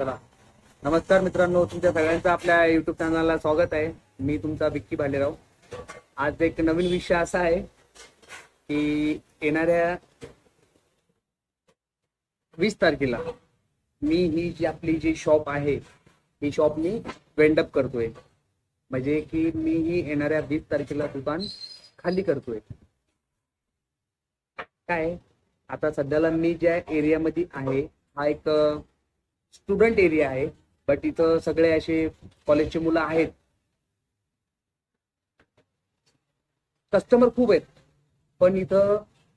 चला. नमस्कार मित्रांनो तुमच्या सगळ्यांचं आपल्या युट्यूब चॅनलला स्वागत आहे. मी तुमचा विक्की भालेराव. आज एक नवीन विषय असा आहे की येणाऱ्या वीस तारखेला मी ही जी आपली जी शॉप आहे ही शॉप मी वेंडअप करतोय. म्हणजे की मी ही येणाऱ्या वीस तारखेला दुकान खाली करतोय. काय? आता सध्याला मी ज्या एरियामध्ये आहे हा एक स्टुडंट एरिया आहे बट इथं सगळे असे कॉलेजचे मुलं आहेत. कस्टमर खूप आहेत. पण इथं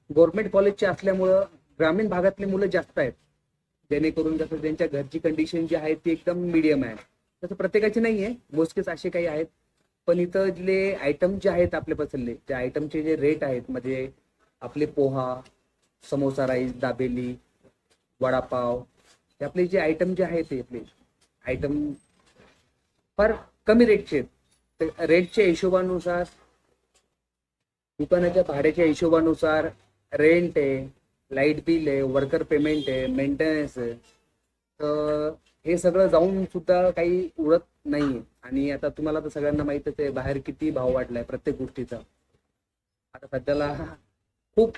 गव्हर्नमेंट कॉलेजचे असल्यामुळं ग्रामीण भागातले मुलं जास्त आहेत. जेणेकरून जसं त्यांच्या घरची कंडिशन जी आहे ती एकदम मिडियम आहे. तसं प्रत्येकाची नाही आहे मोजकेच असे काही आहेत. पण इथं जे आयटम जे आहेत आपले पसरले त्या आयटमचे जे रेट आहेत म्हणजे आपले पोहा समोसा राईस दाबेली वडापाव हे आपले जे आयटम जे आहेत ते आपले आयटम फार कमी रेटचे आहेत. रेटच्या हिशोबानुसार दुकानाच्या भाड्याच्या हिशोबानुसार रेंट आहे लाइट बिल आहे वर्कर पेमेंट आहे मेंटेनन्स आहे. तर हे सगळं जाऊन सुद्धा काही उरत नाही आणि आता तुम्हाला तर सगळ्यांना माहितच आहे बाहेर किती भाव वाढलाय प्रत्येक गोष्टीचा. आता सध्याला खूप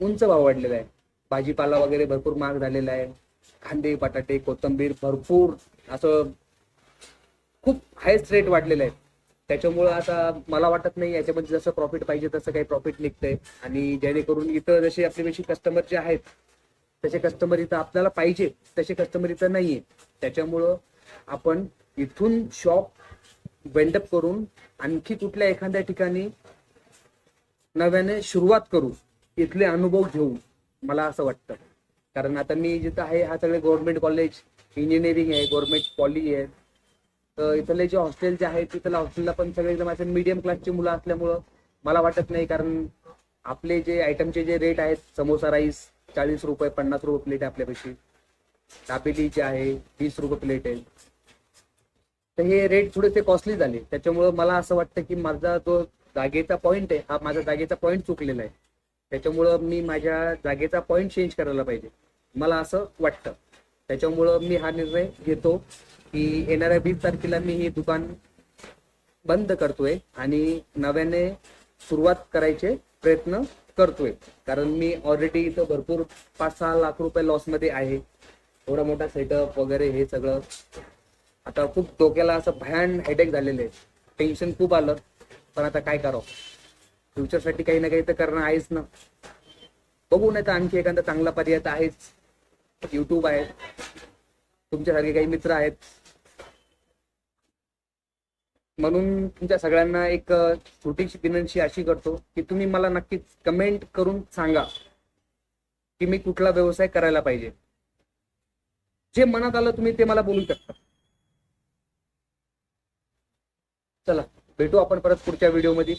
उंच भाव वाढलेला आहे. भाजीपाला वगैरे भरपूर महाग झालेला आहे. कांदे बटाटे कोथंबीर भरपूर असं खूप हायस्ट रेट वाढलेले आहेत त्याच्यामुळं आता मला वाटत नाही याच्यामध्ये जसं प्रॉफिट पाहिजे तसं काही प्रॉफिट निघतंय. आणि जेणेकरून इथं जसे आपल्यापेक्षा कस्टमर जे आहेत तसे कस्टमर इथं आपल्याला पाहिजे तसे कस्टमर इथं नाहीये. त्याच्यामुळं आपण इथून शॉप वेंडअप करून आणखी कुठल्या एखाद्या ठिकाणी नव्याने सुरुवात करू इथले अनुभव घेऊ मला असं वाटतं. कारण आता मी जिथं आहे हा सगळे गव्हर्नमेंट कॉलेज इंजिनिअरिंग आहे गव्हर्नमेंट कॉलेज आहे. तर इथले जे हॉस्टेल जे आहेत तिथल्या हॉस्टेलला पण सगळे एकदम असे मिडियम क्लासची मुलं असल्यामुळं मला वाटत नाही कारण आपले जे आयटमचे जे रेट आहेत समोसा राईस चाळीस रुपये पन्नास रुपये प्लेट आहे आपल्यापाशी. दाबेली जे आहे वीस रुपये प्लेट आहे. तर हे रेट थोडेसे कॉस्टली झाले. त्याच्यामुळं मला असं वाटतं की माझा जो जागेचा पॉईंट आहे हा माझा जागेचा पॉईंट चुकलेला आहे. त्याच्यामुळं मी माझ्या जागेचा पॉईंट चेंज करायला पाहिजे. मला असं वाटतं. त्याच्यामुळं मी हा निर्णय घेतो की येणाऱ्या वीस तारखेला मी हे दुकान बंद करतोय आणि नव्याने सुरुवात करायचे प्रयत्न करतोय. कारण मी ऑलरेडी इथं भरपूर पाच सहा लाख रुपये लॉसमध्ये आहे. एवढा मोठा सेटअप वगैरे हे सगळं. आता खूप डोक्याला असं भयान हेडेक झालेलं आहे. टेन्शन खूप आलं. पण आता काय करावं? फ्युचरसाठी काही ना काही तर करणं आहेच ना. बघू नाही तर आणखी एखादा चांगला पर्याय तर आहेच. युट्यूब आहे. तुमच्यासारखे काही मित्र आहेत. म्हणून तुमच्या सगळ्यांना एक छोटीशी विनंती अशी करतो की तुम्ही मला नक्कीच कमेंट करून सांगा की मी कुठला व्यवसाय करायला पाहिजे. जे मनात आलं तुम्ही ते मला बोलू शकता. चला भेटू आपण परत पुढच्या व्हिडिओमध्ये